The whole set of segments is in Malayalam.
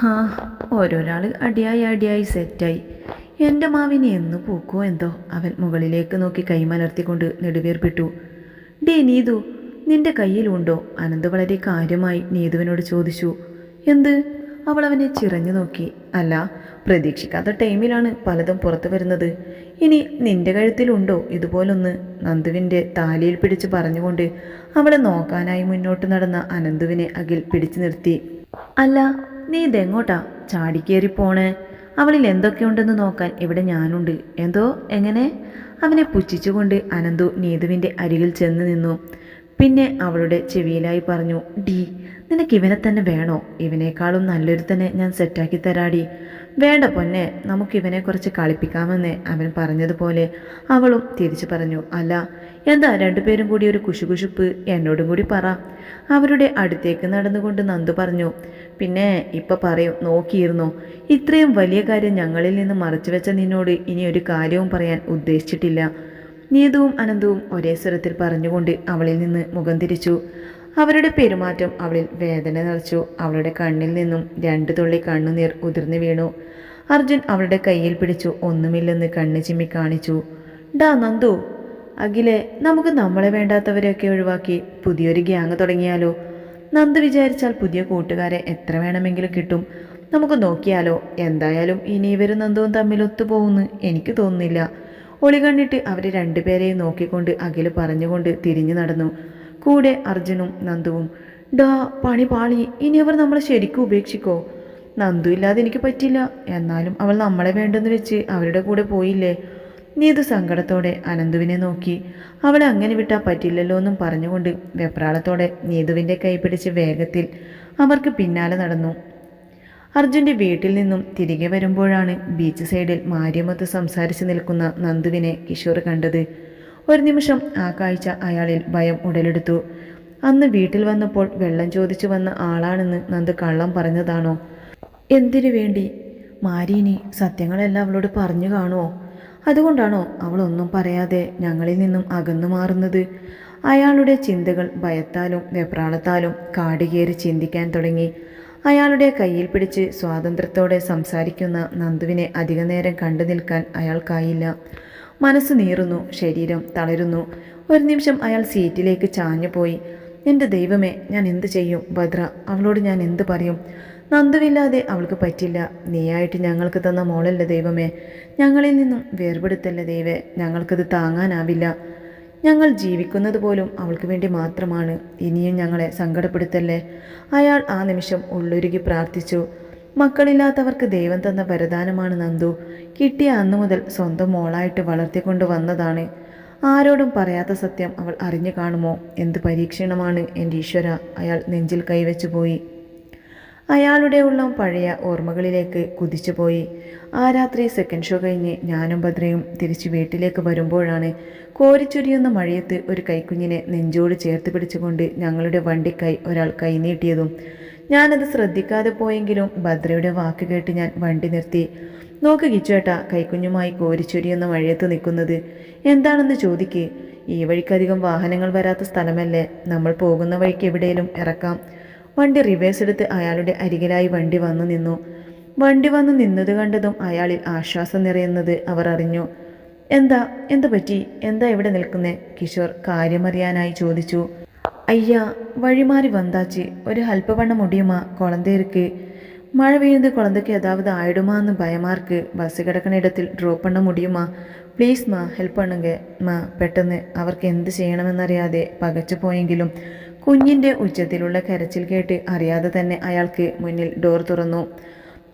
ഹാ ഓരോരാൾ അടിയായി അടിയായി സെറ്റായി. എന്റെ മാവിനെ എന്ന് പൂക്കോ എന്തോ? അവൻ മുകളിലേക്ക് നോക്കി കൈമലർത്തിക്കൊണ്ട് നെടുവേർപ്പിട്ടു. ഡേ നീതു നിന്റെ കയ്യിലുണ്ടോ? അനന്ത് വളരെ കാര്യമായി നീതുവിനോട് ചോദിച്ചു. എന്ത്? അവൾ അവനെ ചിറഞ്ഞു നോക്കി. അല്ല പ്രതീക്ഷിക്കാത്ത ടൈമിലാണ് പലതും പുറത്തു വരുന്നത്. ഇനി നിന്റെ കഴുത്തിലുണ്ടോ ഇതുപോലൊന്ന്? നന്ദുവിന്റെ താലിയിൽ പിടിച്ച് പറഞ്ഞുകൊണ്ട് അവളെ നോക്കാനായി മുന്നോട്ട് നടന്ന അനന്തുവിനെ അഖിൽ പിടിച്ചു നിർത്തി. അല്ല നീ ഇതെങ്ങോട്ടാ? ചാടിക്കേറി പോണേ. അവളിൽ എന്തൊക്കെയുണ്ടെന്ന് നോക്കാൻ ഇവിടെ ഞാനുണ്ട്. എന്തോ? എങ്ങനെ? അവനെ പുച്ഛിച്ചുകൊണ്ട് അനന്തു നീതുവിന്റെ അരികിൽ ചെന്ന് നിന്നു. പിന്നെ അവളുടെ ചെവിയിലായി പറഞ്ഞു ഡി നിനക്ക് ഇവനെ തന്നെ വേണോ? ഇവനേക്കാളും നല്ലൊരു തന്നെ ഞാൻ സെറ്റാക്കി തരാടി. വേണ്ട പൊന്നെ നമുക്കിവനെ കുറിച്ച് കളിപ്പിക്കാമെന്ന് അവൻ പറഞ്ഞതുപോലെ അവളും തിരിച്ചു പറഞ്ഞു. അല്ല എന്താ രണ്ടുപേരും കൂടി ഒരു കുശുകുശുപ്പ്? എന്നോടും കൂടി പറ. അവരുടെ അടുത്തേക്ക് നടന്നുകൊണ്ട് നന്ദു പറഞ്ഞു പിന്നെ ഇപ്പൊ പറയും നോക്കിയിരുന്നു? ഇത്രയും വലിയ കാര്യം ഞങ്ങളിൽ നിന്ന് മറച്ചു വെച്ച നിന്നോട് ഇനി ഒരു കാര്യവും പറയാൻ ഉദ്ദേശിച്ചിട്ടില്ല. നീതുവും അനന്തവും ഒരേ സ്വരത്തിൽ പറഞ്ഞുകൊണ്ട് അവളിൽ നിന്ന് മുഖം തിരിച്ചു. അവരുടെ പെരുമാറ്റം അവളിൽ വേദന നിറച്ചു. അവളുടെ കണ്ണിൽ നിന്നും രണ്ടു തുള്ളി കണ്ണുനീർ ഉതിർന്നു വീണു. അർജുൻ അവളുടെ കയ്യിൽ പിടിച്ചു. ഒന്നുമില്ലെന്ന് കണ്ണ് ചിമ്മി കാണിച്ചു. ഡാ നന്ദു അഖിലെ നമുക്ക് നമ്മളെ വേണ്ടാത്തവരെയൊക്കെ ഒഴിവാക്കി പുതിയൊരു ഗ്യാങ് തുടങ്ങിയാലോ? നന്ദു വിചാരിച്ചാൽ പുതിയ കൂട്ടുകാരെ എത്ര വേണമെങ്കിലും കിട്ടും. നമുക്ക് നോക്കിയാലോ? എന്തായാലും ഇനി ഇവരും നന്ദുവും തമ്മിൽ ഒത്തുപോകുന്നു എനിക്ക് തോന്നുന്നില്ല. ഒളി കണ്ടിട്ട് അവരെ രണ്ടുപേരെയും നോക്കിക്കൊണ്ട് അഖിൽ പറഞ്ഞുകൊണ്ട് തിരിഞ്ഞു നടന്നു. കൂടെ അർജുനും നന്ദുവും. ഡാ പണി പാളി. ഇനി അവർ നമ്മളെ ശരിക്കും ഉപേക്ഷിക്കോ? നന്ദു ഇല്ലാതെ എനിക്ക് പറ്റില്ല. എന്നാലും അവൾ നമ്മളെ വേണ്ടെന്ന് വെച്ച് അവരുടെ കൂടെ പോയില്ലേ? നീതു സങ്കടത്തോടെ അനന്തുവിനെ നോക്കി. അവളെ അങ്ങനെ വിട്ടാൽ പറ്റില്ലല്ലോ എന്നും പറഞ്ഞുകൊണ്ട് വെപ്രാളത്തോടെ നീതുവിന്റെ കൈ പിടിച്ച് വേഗത്തിൽ അവർക്ക് പിന്നാലെ നടന്നു. അർജുന്റെ വീട്ടിൽ നിന്നും തിരികെ വരുമ്പോഴാണ് ബീച്ച് സൈഡിൽ മാര്യമൊത്ത് സംസാരിച്ച് നിൽക്കുന്ന നന്ദുവിനെ കിഷോർ കണ്ടത്. ഒരു നിമിഷം ആ കാഴ്ച അയാളിൽ ഭയം ഉടലെടുത്തു. അന്ന് വീട്ടിൽ വന്നപ്പോൾ വെള്ളം ചോദിച്ചു വന്ന ആളാണെന്ന് നന്ദ് കള്ളം പറഞ്ഞതാണോ? എന്തിനു വേണ്ടി? മാരീനി സത്യങ്ങളെല്ലാം അവളോട് പറഞ്ഞു കാണുമോ അതുകൊണ്ടാണോ അവളൊന്നും പറയാതെ ഞങ്ങളിൽ നിന്നും അകന്നു മാറുന്നത്? അയാളുടെ ചിന്തകൾ ഭയത്താലും വെപ്രാളത്താലും കാടുകയറി ചിന്തിക്കാൻ തുടങ്ങി. അയാളുടെ കയ്യിൽ പിടിച്ച് സ്വാതന്ത്ര്യത്തോടെ സംസാരിക്കുന്ന നന്ദുവിനെ അധികനേരം കണ്ടു നിൽക്കാൻ അയാൾക്കായില്ല. മനസ്സ് നീറുന്നു ശരീരം തളരുന്നു. ഒരു നിമിഷം അയാൾ സീറ്റിലേക്ക് ചാഞ്ഞുപോയി. എന്റെ ദൈവമേ ഞാൻ എന്ത് ചെയ്യും? ഭദ്ര അവളോട് ഞാൻ എന്ത് പറയും? നന്ദുവില്ലാതെ അവൾക്ക് പറ്റില്ല. നീയായിട്ട് ഞങ്ങൾക്ക് തന്ന മോളല്ല ദൈവമേ. ഞങ്ങളിൽ നിന്നും വേർപെടുത്തല്ല ദൈവേ. ഞങ്ങൾക്കത് താങ്ങാനാവില്ല. ഞങ്ങൾ ജീവിക്കുന്നത് പോലും അവൾക്ക് വേണ്ടി മാത്രമാണ്. ഇനിയും ഞങ്ങളെ സങ്കടപ്പെടുത്തല്ലേ? അയാൾ ആ നിമിഷം ഉള്ളൊരുകി പ്രാർത്ഥിച്ചു. മക്കളില്ലാത്തവർക്ക് ദൈവം തന്ന വരദാനമാണ് നന്ദു. കിട്ടിയ അന്നു മുതൽ സ്വന്തം മോളായിട്ട് വളർത്തിക്കൊണ്ട് വന്നതാണ്. ആരോടും പറയാത്ത സത്യം അവൾ അറിഞ്ഞു കാണുമോ? എന്ത് പരീക്ഷണമാണ് എന്റെ ഈശ്വര? അയാൾ നെഞ്ചിൽ കൈവച്ചു പോയി. അയാളുടെ ഉള്ളം പഴയ ഓർമ്മകളിലേക്ക് കുതിച്ചുപോയി ആ രാത്രി സെക്കൻഡ് ഷോ കഴിഞ്ഞ് ഞാനും ഭദ്രയും തിരിച്ച് വീട്ടിലേക്ക് വരുമ്പോഴാണ് കോരിച്ചൊരിയുന്ന മഴയത്ത് ഒരു കൈക്കുഞ്ഞിനെ നെഞ്ചോട് ചേർത്ത് പിടിച്ചുകൊണ്ട് ഞങ്ങളുടെ വണ്ടിക്കായി ഒരാൾ കൈനീട്ടിയതും ഞാനത് ശ്രദ്ധിക്കാതെ പോയെങ്കിലും ഭദ്രയുടെ വാക്ക് കേട്ട് ഞാൻ വണ്ടി നിർത്തി. നോക്ക് കിച്ചുവേട്ടാ കൈക്കുഞ്ഞുമായി കോരിച്ചൊരിയുന്ന മഴയത്ത് നിൽക്കുന്നത്. എന്താണെന്ന് ചോദിക്ക്. ഈ വഴിക്കധികം വാഹനങ്ങൾ വരാത്ത സ്ഥലമല്ലേ? നമ്മൾ പോകുന്ന വഴിക്ക് എവിടെയും ഇറക്കാം. വണ്ടി റിവേഴ്സ് എടുത്ത് അയാളുടെ അരികിലായി വണ്ടി വന്നു നിന്നു. വണ്ടി വന്നു നിന്നത് കണ്ടതും അയാളിൽ ആശ്വാസം നിറയുന്നത് അവർ അറിഞ്ഞു. എന്താ? എന്ത് പറ്റി എന്താ ഇവിടെ നിൽക്കുന്നേ? കിഷോർ കാര്യമറിയാനായി ചോദിച്ചു. ஐயா வழிமாறி வந்தாச்சு ஒரு ஹெல்ப் பண்ண முடியுமா குழந்தை இருக்கு மழை பெய்யுது குழந்தைக்கு ஏதாவது ஆயிடுமான்னு பயமாக இருக்கு பஸ் കിടക്കുന്ന ഇടത്തിൽ ഡ്രോപ്പ് பண்ண முடியுமா പ്ലീസ് മാ ഹെൽപ്പ് பண்ணுங்க മാ പെട്ടെന്ന് അവർക്ക് എന്ത് ചെയ്യണമെന്നറിയാതെ പകച്ചു പോയെങ്കിലും കുഞ്ഞിൻ്റെ ഉച്ചത്തിലുള്ള കരച്ചിൽ കേട്ട് അറിയാതെ തന്നെ അയാൾക്ക് മുന്നിൽ ഡോർ തുറന്നു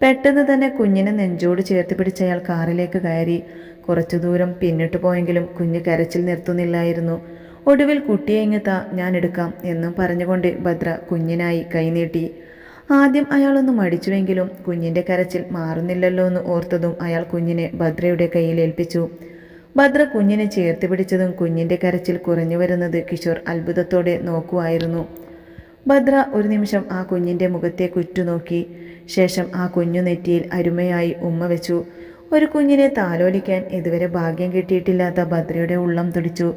പെട്ടെന്ന് തന്നെ കുഞ്ഞിനെ നെഞ്ചോട് ചേർത്ത് പിടിച്ച് അയാൾ കാറിലേക്ക് കയറി കുറച്ചു ദൂരം പിന്നിട്ട് പോയെങ്കിലും കുഞ്ഞ് കരച്ചിൽ നിർത്തുന്നില്ലായിരുന്നു ഒടുവിൽ കുട്ടിയെ ഇങ്ങത്താ ഞാൻ എടുക്കാം എന്നും പറഞ്ഞുകൊണ്ട് ഭദ്ര കുഞ്ഞിനായി കൈനീട്ടി ആദ്യം അയാളൊന്ന് മടിച്ചുവെങ്കിലും കുഞ്ഞിന്റെ കരച്ചിൽ മാറുന്നില്ലല്ലോ എന്ന് ഓർത്തതും അയാൾ കുഞ്ഞിനെ ഭദ്രയുടെ കയ്യിൽ ഏൽപ്പിച്ചു. ഭദ്ര കുഞ്ഞിനെ ചേർത്ത് പിടിച്ചതും കുഞ്ഞിന്റെ കരച്ചിൽ കുറഞ്ഞു വരുന്നത് കിഷോർ അത്ഭുതത്തോടെ നോക്കുമായിരുന്നു ഭദ്ര ഒരു നിമിഷം ആ കുഞ്ഞിന്റെ മുഖത്തെ കുറ്റുനോക്കി. ശേഷം ആ കുഞ്ഞു നെറ്റിയിൽ അരുമയായി ഉമ്മ വെച്ചു. ഒരു കുഞ്ഞിനെ താലോലിക്കാൻ ഇതുവരെ ഭാഗ്യം കിട്ടിയിട്ടില്ലാത്ത ഭദ്രയുടെ ഉള്ളം തുടിച്ചു.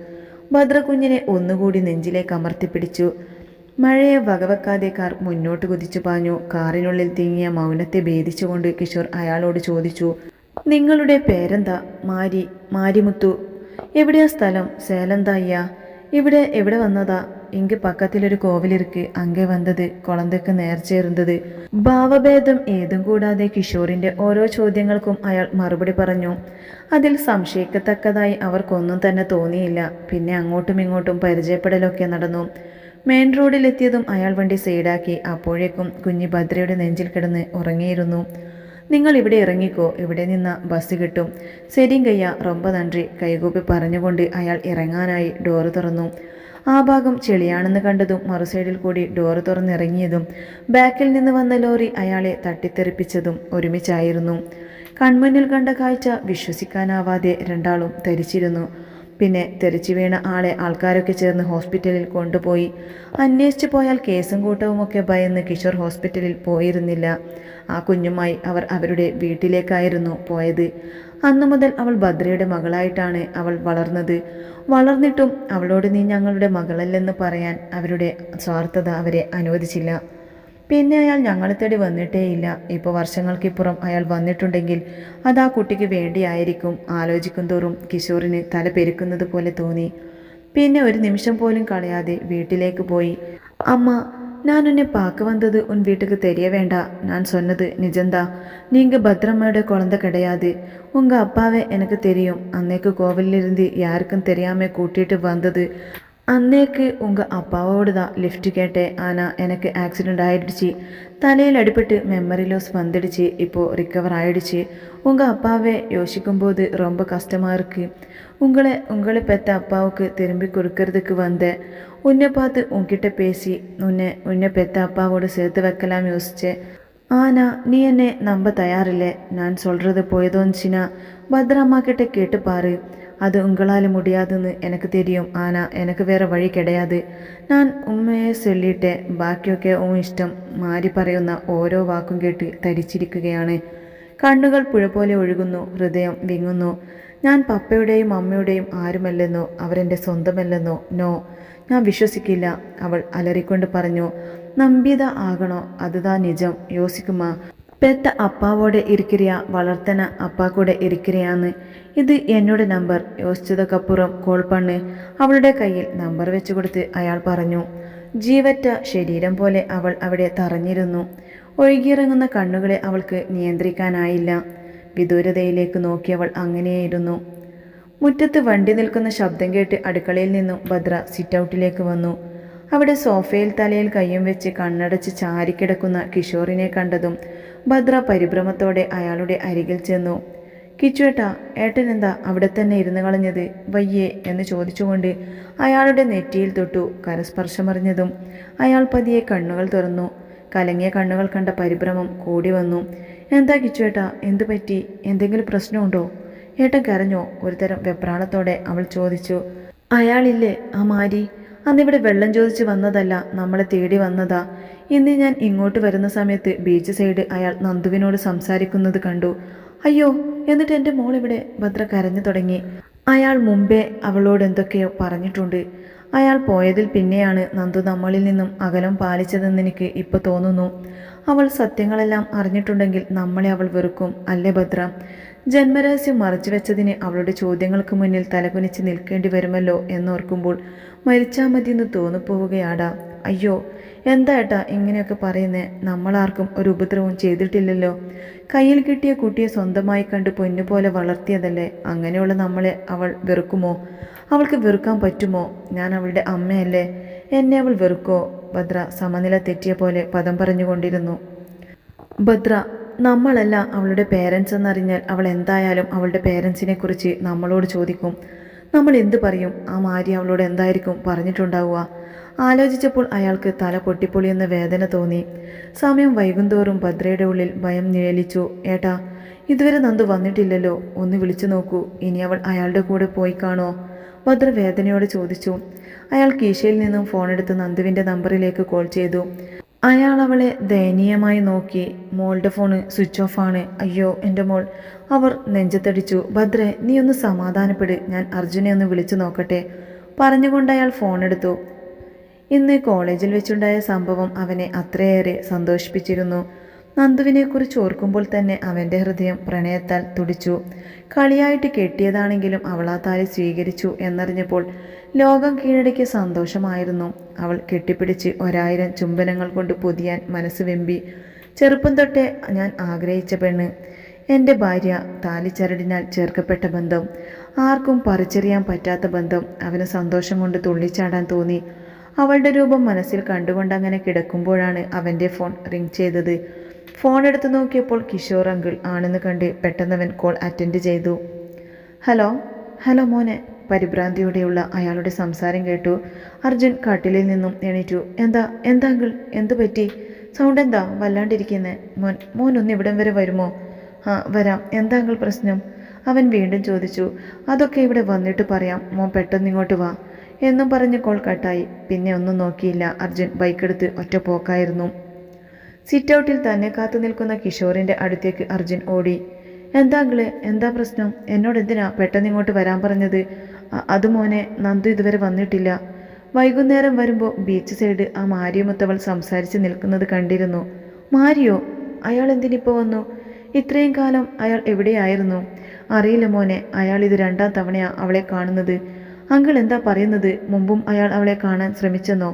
ഭദ്ര കുഞ്ഞിനെ ഒന്നുകൂടി നെഞ്ചിലേക്ക് അമർത്തിപ്പിടിച്ചു. മഴയെ വകവെക്കാതെ കാർ മുന്നോട്ട് കുതിച്ചു പാഞ്ഞു. കാറിനുള്ളിൽ തിങ്ങിയ മൗനത്തെ ഭേദിച്ചുകൊണ്ട് കിഷോർ അയാളോട് ചോദിച്ചു നിങ്ങളുടെ പേരെന്താ? മാരി മാരിമുത്തു. എവിടെയാ സ്ഥലം? സേലന്തായ്യ ഇവിടെ എവിടെ വന്നതാ? ഇങ്ക് പക്കത്തിലൊരു കോവിലിരുക്ക് അങ്കെ വന്നത് കുളന്തക്ക് നേർച്ചേറുന്നത് ഭാവഭേദം ഏതും കൂടാതെ കിഷോറിന്റെ ഓരോ ചോദ്യങ്ങൾക്കും അയാൾ മറുപടി പറഞ്ഞു. അതിൽ സംശയിക്കത്തക്കതായി അവർക്കൊന്നും തന്നെ തോന്നിയില്ല. പിന്നെ അങ്ങോട്ടും ഇങ്ങോട്ടും പരിചയപ്പെടലൊക്കെ നടന്നു. മെയിൻ റോഡിലെത്തിയതും അയാൾ വണ്ടി സൈഡാക്കി അപ്പോഴേക്കും കുഞ്ഞി ഭദ്രയുടെ നെഞ്ചിൽ കിടന്ന് ഉറങ്ങിയിരുന്നു. നിങ്ങൾ ഇവിടെ ഇറങ്ങിക്കോ. ഇവിടെ നിന്ന് ബസ് കിട്ടും. ശരിങ്കയ്യ റൊമ്പ നന്ദി കൈകൂപ്പി പറഞ്ഞുകൊണ്ട് അയാൾ ഇറങ്ങാനായി ഡോറ് തുറന്നു. ആ ഭാഗം ചെളിയാണെന്ന് കണ്ടതും മറുസൈഡിൽ കൂടി ഡോർ തുറന്നിറങ്ങിയതും ബാക്കിൽ നിന്ന് വന്ന ലോറി അയാളെ തട്ടിത്തെറിപ്പിച്ചതും ഒരുമിച്ചായിരുന്നു. കൺമുന്നിൽ കണ്ട കാഴ്ച വിശ്വസിക്കാനാവാതെ രണ്ടാളും തരിച്ചിരുന്നു പിന്നെ തെറിച്ചു വീണ ആളെ ആൾക്കാരൊക്കെ ചേർന്ന് ഹോസ്പിറ്റലിൽ കൊണ്ടുപോയി. അന്വേഷിച്ചു പോയാൽ കേസും കൂട്ടവുമൊക്കെ ഭയന്ന് കിഷോർ ഹോസ്പിറ്റലിൽ പോയിരുന്നില്ല. ആ കുഞ്ഞുമായി അവർ അവരുടെ വീട്ടിലേക്കായിരുന്നു പോയത്. അന്നു മുതൽ അവൾ ഭദ്രയുടെ മകളായിട്ടാണ് അവൾ വളർന്നത്. വളർന്നിട്ടും അവളോട് നീ ഞങ്ങളുടെ മകളല്ലെന്ന് പറയാൻ അവരുടെ സ്വാർത്ഥത അവരെ അനുവദിച്ചില്ല. പിന്നെ അയാൾ ഞങ്ങളെ തേടി വന്നിട്ടേയില്ല. ഇപ്പോൾ വർഷങ്ങൾക്കിപ്പുറം അയാൾ വന്നിട്ടുണ്ടെങ്കിൽ അത് ആ കുട്ടിക്ക് വേണ്ടിയായിരിക്കും ആലോചിക്കും തോറും കിഷോറിന് തല പെരുക്കുന്നത് പോലെ തോന്നി. പിന്നെ ഒരു നിമിഷം പോലും കളയാതെ വീട്ടിലേക്ക് പോയി. അമ്മ நான் உன்னை பார்க்க வந்தது உன் வீட்டுக்கு தெரிய வேண்டாம். நான் சொன்னது நிஜம்தான். நீங்கள் பத்ரம்மையோட குழந்தை கிடையாது. உங்கள் அப்பாவே எனக்கு தெரியும். அன்னைக்கு கோவிலிருந்து யாருக்கும் தெரியாமல் கூட்டிகிட்டு வந்தது. அன்னைக்கு உங்கள் அப்பாவோடு தான் லிஃப்ட் கேட்டேன். ஆனால் எனக்கு ஆக்சிடெண்ட் ஆகிடுச்சு தலையில் அடிபட்டு மெமரி லாஸ் வந்துடுச்சு. இப்போது ரிக்கவர் ஆகிடுச்சு உங்கள் அப்பாவே யோசிக்கும்போது ரொம்ப கஷ்டமாக இருக்குது உங்களை உங்களை பெற்ற அப்பாவுக்கு திரும்பி கொடுக்கறதுக்கு வந்தேன் உன்னை பார்த்து உன்கிட்ட பேசி உன்னை உன்னை பெத்த அப்பாவோடு சேர்த்து வைக்கலாம் யோசிச்சேன் ஆனா நீ என்னை நம்ப தயாரில்லை நான் சொல்கிறது போயதோன்னுச்சுன்னா பத்ராம்மா கிட்ட கேட்டு பாரு அது உங்களால் முடியாதுன்னு எனக்கு தெரியும் ஆனால் எனக்கு வேற വഴി കിടയാത് ഞാൻ ഉമ്മയെ ചൊല്ലിയിട്ട് ബാക്കിയൊക്കെ ഉം ഇഷ്ടം മാറി പറയുന്ന ഓരോ വാക്കും കേട്ട് തരിച്ചിരിക്കുകയാണ് കണ്ണുകൾ പുഴ പോലെ ഒഴുകുന്നു ഹൃദയം വിങ്ങുന്നു ഞാൻ പപ്പയുടെയും അമ്മയുടെയും ആരുമല്ലെന്നോ അവരെന്റെ സ്വന്തമല്ലെന്നോ നോ ഞാൻ വിശ്വസിക്കില്ല. അവൾ അലറിക്കൊണ്ട് പറഞ്ഞു നമ്പ്യത ആകണോ? അതുതാ നിജം. യോസിക്കുമാ പെത്ത അപ്പാവോടെ ഇരിക്കിറിയ വളർത്തന അപ്പാ കൂടെ ഇരിക്കിറിയാന്ന്. ഇത് എന്നോട് നമ്പർ. യോസിച്ചതൊക്കപ്പുറം കോൾ പണ്ണ്. അവളുടെ കയ്യിൽ നമ്പർ വെച്ചു കൊടുത്ത് അയാൾ പറഞ്ഞു ജീവറ്റ ശരീരം പോലെ അവൾ അവിടെ തറഞ്ഞിരുന്നു. ഒഴുകിയിറങ്ങുന്ന കണ്ണുകളെ അവൾക്ക് നിയന്ത്രിക്കാനായില്ല. വിദൂരതയിലേക്ക് നോക്കിയവൾ അങ്ങനെയായിരുന്നു. മുറ്റത്ത് വണ്ടി നിൽക്കുന്ന ശബ്ദം കേട്ട് അടുക്കളയിൽ നിന്നും ഭദ്ര സിറ്റൗട്ടിലേക്ക് വന്നു. അവിടെ സോഫയിൽ തലയിൽ കയ്യും വെച്ച് കണ്ണടച്ച് ചാരിക്കിടക്കുന്ന കിഷോറിനെ കണ്ടതും ഭദ്ര പരിഭ്രമത്തോടെ അയാളുടെ അരികിൽ ചെന്നു. കിച്ചുവേട്ട ഏട്ടൻ എന്താ അവിടെ തന്നെ ഇരുന്ന് കളഞ്ഞത്? വയ്യേ എന്ന് ചോദിച്ചുകൊണ്ട് അയാളുടെ നെറ്റിയിൽ തൊട്ടു കരസ്പർശമറിഞ്ഞതും അയാൾ പതിയെ കണ്ണുകൾ തുറന്നു. കലങ്ങിയ കണ്ണുകൾ കണ്ട പരിഭ്രമം കൂടി വന്നു. എന്താ കിച്ചുവേട്ടാ എന്തു പറ്റി? എന്തെങ്കിലും പ്രശ്നമുണ്ടോ? ഏട്ടൻ കരഞ്ഞോ? ഒരുതരം വെപ്രാളത്തോടെ അവൾ ചോദിച്ചു. അയാളില്ലേ ആ മാരി? അന്നിവിടെ വെള്ളം ചോദിച്ച് വന്നതല്ല നമ്മളെ തേടി വന്നതാ. ഇന്ന് ഞാൻ ഇങ്ങോട്ട് വരുന്ന സമയത്ത് ബീച്ച് സൈഡ് അയാൾ നന്ദുവിനോട് സംസാരിക്കുന്നത് കണ്ടു. അയ്യോ എന്നിട്ട് എന്റെ മോളിവിടെ ഭദ്ര കരഞ്ഞു തുടങ്ങി. അയാൾ മുമ്പേ അവളോട് എന്തൊക്കെയോ പറഞ്ഞിട്ടുണ്ട്. അയാൾ പോയതിൽ പിന്നെയാണ് നന്ദു നമ്മളിൽ നിന്നും അകലം പാലിച്ചതെന്ന് എനിക്ക് ഇപ്പോൾ തോന്നുന്നു. അവൾ സത്യങ്ങളെല്ലാം അറിഞ്ഞിട്ടുണ്ടെങ്കിൽ നമ്മളെ അവൾ വെറുക്കും അല്ലേ ഭദ്ര? ജന്മരഹസ്യം മറച്ചു വെച്ചതിന് അവളുടെ ചോദ്യങ്ങൾക്ക് മുന്നിൽ തലകുനിച്ച് നിൽക്കേണ്ടി വരുമല്ലോ എന്നോർക്കുമ്പോൾ മരിച്ചാൽ മതിയെന്ന് തോന്നിപ്പോവുകയാടാ. അയ്യോ എന്താ ഏട്ടാ ഇങ്ങനെയൊക്കെ പറയുന്നേ? നമ്മളാർക്കും ഒരു ഉപദ്രവം ചെയ്തിട്ടില്ലല്ലോ. കയ്യിൽ കിട്ടിയ കുട്ടിയെ സ്വന്തമായി കണ്ട് പൊന്നുപോലെ വളർത്തിയതല്ലേ? അങ്ങനെയുള്ള നമ്മളെ അവൾ വെറുക്കുമോ? അവൾക്ക് വെറുക്കാൻ പറ്റുമോ? ഞാൻ അവളുടെ അമ്മയല്ലേ? എന്നെ അവൾ വെറുക്കോ? ഭദ്ര സമനില തെറ്റിയ പോലെ പദം പറഞ്ഞുകൊണ്ടിരുന്നു. ഭദ്ര നമ്മളല്ല അവളുടെ പേരൻസ് എന്നറിഞ്ഞാൽ അവൾ എന്തായാലും അവളുടെ പേരൻസിനെ കുറിച്ച് നമ്മളോട് ചോദിക്കും. നമ്മൾ എന്ത് പറയും? ആ മാരി അവളോട് എന്തായിരിക്കും പറഞ്ഞിട്ടുണ്ടാവുക? ആലോചിച്ചപ്പോൾ അയാൾക്ക് തല പൊട്ടിപ്പൊളിയെന്ന വേദന തോന്നി. സമയം വൈകുന്തോറും ഭദ്രയുടെ ഉള്ളിൽ ഭയം നിഴലിച്ചു. ഏട്ടാ ഇതുവരെ നന്ദു വന്നിട്ടില്ലല്ലോ. ഒന്ന് വിളിച്ചു നോക്കൂ. ഇനി അവൾ അയാളുടെ കൂടെ പോയി കാണോ ഭദ്ര വേദനയോട് ചോദിച്ചു. അയാൾ കീശയിൽ നിന്നും ഫോൺ എടുത്ത് നന്ദുവിന്റെ നമ്പറിലേക്ക് കോൾ ചെയ്തു. അയാൾ അവളെ ദയനീയമായി നോക്കി. മോളുടെ ഫോണ് സ്വിച്ച് ഓഫ് ആണ്. അയ്യോ എന്റെ മോൾ. അവർ നെഞ്ചത്തടിച്ചു. ഭദ്രെ നീ ഒന്ന് സമാധാനപ്പെട്. ഞാൻ അർജുനെ ഒന്ന് വിളിച്ചു നോക്കട്ടെ. പറഞ്ഞുകൊണ്ട് അയാൾ ഫോൺ എടുത്തു. ഇന്ന് കോളേജിൽ വെച്ചുണ്ടായ സംഭവം അവനെ അത്രയേറെ സന്തോഷിപ്പിച്ചിരുന്നു. നന്ദുവിനെക്കുറിച്ച് ഓർക്കുമ്പോൾ തന്നെ അവന്റെ ഹൃദയം പ്രണയത്താൽ തുടിച്ചു. കളിയായിട്ട് കെട്ടിയതാണെങ്കിലും അവൾ ആ താലി സ്വീകരിച്ചു എന്നറിഞ്ഞപ്പോൾ ലോകം കീഴടക്കിയ സന്തോഷമായിരുന്നു. അവൾ കെട്ടിപ്പിടിച്ച് ഒരായിരം ചുംബനങ്ങൾ കൊണ്ട് പൊതിയാൻ മനസ്സ് വെമ്പി ചെറുപ്പം തൊട്ടേ ഞാൻ ആഗ്രഹിച്ച പെണ്ണ്. എന്റെ ഭാര്യ താലിച്ചരടിനാൽ ചേർക്കപ്പെട്ട ബന്ധം. ആർക്കും പറിച്ചെറിയാൻ പറ്റാത്ത ബന്ധം. അവന് സന്തോഷം കൊണ്ട് തുള്ളിച്ചാടാൻ തോന്നി. അവളുടെ രൂപം മനസ്സിൽ കണ്ടുകൊണ്ട് അങ്ങനെ കിടക്കുമ്പോഴാണ് അവന്റെ ഫോൺ റിങ് ചെയ്തത്. ഫോൺ എടുത്ത് നോക്കിയപ്പോൾ കിഷോർ അങ്കിൾ ആണെന്ന് കണ്ട് പെട്ടെന്നവൻ കോൾ അറ്റൻഡ് ചെയ്തു. ഹലോ ഹലോ മോനെ പരിഭ്രാന്തിയോടെയുള്ള അയാളുടെ സംസാരം കേട്ടു. അർജുൻ കട്ടിലിൽ നിന്നും എണീറ്റു. എന്താ എന്താ അങ്കിൾ? എന്തു പറ്റി? സൗണ്ട് എന്താ? വല്ലാണ്ടിരിക്കുന്നേ. മോൻ മോൻ ഒന്ന് ഇവിടം വരെ വരുമോ? ആ വരാം. എന്താ അങ്കിൾ പ്രശ്നം? അവൻ വീണ്ടും ചോദിച്ചു. അതൊക്കെ ഇവിടെ വന്നിട്ട് പറയാം. മോൻ പെട്ടെന്ന് ഇങ്ങോട്ട് വാ. എന്നും പറഞ്ഞ് കോൾ കട്ടായി. പിന്നെ ഒന്നും നോക്കിയില്ല. അർജുൻ ബൈക്കെടുത്ത് ഒറ്റ പോക്കായിരുന്നു. സിറ്റ് ഔട്ടിൽ തന്നെ കാത്തു നിൽക്കുന്ന കിഷോറിന്റെ അടുത്തേക്ക് അർജുൻ ഓടി. എന്താങ്കിൾ എന്താ പ്രശ്നം? എന്നോട് എന്തിനാ പെട്ടെന്ന് ഇങ്ങോട്ട് വരാൻ പറഞ്ഞത്? അത് മോനെ നന്ദു ഇതുവരെ വന്നിട്ടില്ല. വൈകുന്നേരം വരുമ്പോൾ ബീച്ച് സൈഡ് ആ മാരിയുമൊത്തവൾ സംസാരിച്ച് നിൽക്കുന്നത് കണ്ടിരുന്നു. മാരിയോ അയാൾ എന്തിനിപ്പോൾ വന്നു? ഇത്രയും കാലം അയാൾ എവിടെയായിരുന്നു? അറിയില്ല മോനെ അയാൾ ഇത് രണ്ടാം തവണയാണ് അവളെ കാണുന്നത്. അങ്കിൾ എന്താ പറയുന്നത്? മുമ്പും അയാൾ അവളെ കാണാൻ ശ്രമിച്ചെന്നോ?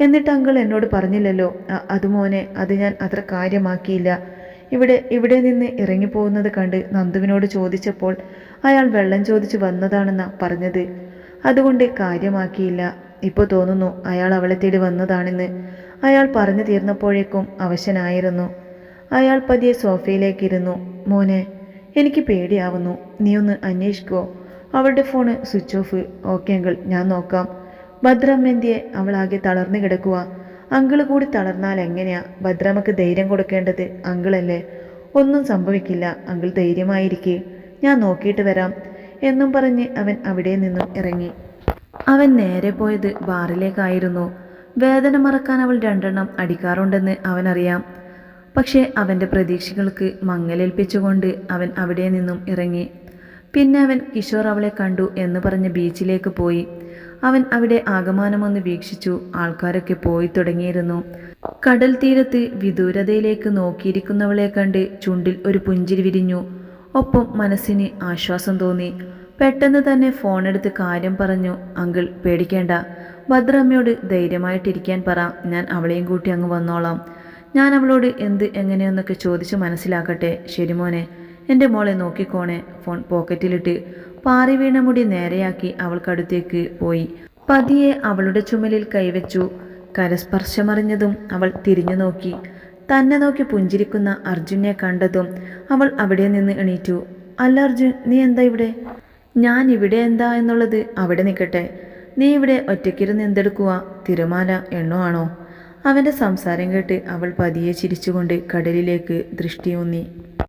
എന്നിട്ട് അങ്കിൾ എന്നോട് പറഞ്ഞില്ലല്ലോ അത് മോനെ അത് ഞാൻ അത്ര കാര്യമാക്കിയില്ല. ഇവിടെ ഇവിടെ നിന്ന് ഇറങ്ങിപ്പോകുന്നത് കണ്ട് നന്ദുവിനോട് ചോദിച്ചപ്പോൾ അയാൾ വെള്ളം ചോദിച്ച് വന്നതാണെന്നാ പറഞ്ഞത്. അതുകൊണ്ട് കാര്യമാക്കിയില്ല. ഇപ്പോൾ തോന്നുന്നു അയാൾ അവളെ തേടി വന്നതാണെന്ന് അയാൾ പറഞ്ഞു തീർന്നപ്പോഴേക്കും അവശനായിരുന്നു. അയാൾ പതിയെ സോഫയിലേക്കിരുന്നു. മോനെ എനിക്ക് പേടിയാവുന്നു. നീ ഒന്ന് അന്വേഷിക്കുമോ അവളുടെ phone switch off. Okay uncle ഞാൻ നോക്കാം. ഭദ്രമ്മന്തിയെ അവളാകെ തളർന്നു കിടക്കുക അങ്കിൾ കൂടി തളർന്നാൽ എങ്ങനെയാ? ഭദ്രമ്മക്ക് ധൈര്യം കൊടുക്കേണ്ടത് അങ്കിളല്ലേ? ഒന്നും സംഭവിക്കില്ല. അങ്കിൾ ധൈര്യമായിരിക്കെ. ഞാൻ നോക്കിയിട്ട് വരാം എന്നും പറഞ്ഞ് അവൻ അവിടെ നിന്നും ഇറങ്ങി. അവൻ നേരെ പോയത് ബാറിലേക്കായിരുന്നു. വേദന മറക്കാൻ അവൾ രണ്ടെണ്ണം അടിക്കാറുണ്ടെന്ന് അവനറിയാം. പക്ഷേ അവന്റെ പ്രതീക്ഷകൾക്ക് മങ്ങലേൽപ്പിച്ചുകൊണ്ട് അവൻ അവിടെ നിന്നും ഇറങ്ങി. പിന്നെ അവൻ കിഷോർ അവളെ കണ്ടു എന്ന് പറഞ്ഞ് ബീച്ചിലേക്ക് പോയി. അവൻ അവിടെ ആകമാനമൊന്ന് വീക്ഷിച്ചു. ആൾക്കാരൊക്കെ പോയി തുടങ്ങിയിരുന്നു. കടൽ തീരത്ത് വിദൂരതയിലേക്ക് നോക്കിയിരിക്കുന്നവളെ കണ്ട് ചുണ്ടിൽ ഒരു പുഞ്ചിരി വിരിഞ്ഞു. ഒപ്പം മനസ്സിന് ആശ്വാസം തോന്നി. പെട്ടെന്ന് തന്നെ ഫോണെടുത്ത് കാര്യം പറഞ്ഞു. അങ്കിൾ പേടിക്കേണ്ട. ഭദ്രമ്മയോട് ധൈര്യമായിട്ടിരിക്കാൻ പറ. ഞാൻ അവളെയും കൂട്ടി അങ്ങ് വന്നോളാം. ഞാൻ അവളോട് എന്ത് എങ്ങനെയെന്നൊക്കെ ചോദിച്ച് മനസ്സിലാക്കട്ടെ. ശരി മോനെ. എന്റെ മോളെ നോക്കിക്കോണെ ഫോൺ പോക്കറ്റിലിട്ട് പാറി വീണ മുടി നേരെയാക്കി അവൾക്കടുത്തേക്ക് പോയി. പതിയെ അവളുടെ ചുമലിൽ കൈവച്ചു. കരസ്പർശമറിഞ്ഞതും അവൾ തിരിഞ്ഞു നോക്കി. തന്നെ നോക്കി പുഞ്ചിരിക്കുന്ന അർജുനെ കണ്ടതും അവൾ അവിടെ നിന്ന് എണീറ്റു. അല്ല അർജുൻ നീ എന്താ ഇവിടെ? ഞാൻ ഇവിടെ എന്താ എന്നുള്ളത് അവിടെ നിൽക്കട്ടെ. നീ ഇവിടെ ഒറ്റയ്ക്കിരുന്ന് എന്തെടുക്കുക തിരമാല എണ്ണോ അവന്റെ സംസാരം കേട്ട് അവൾ പതിയെ ചിരിച്ചുകൊണ്ട് കടലിലേക്ക് ദൃഷ്ടിയൂന്നി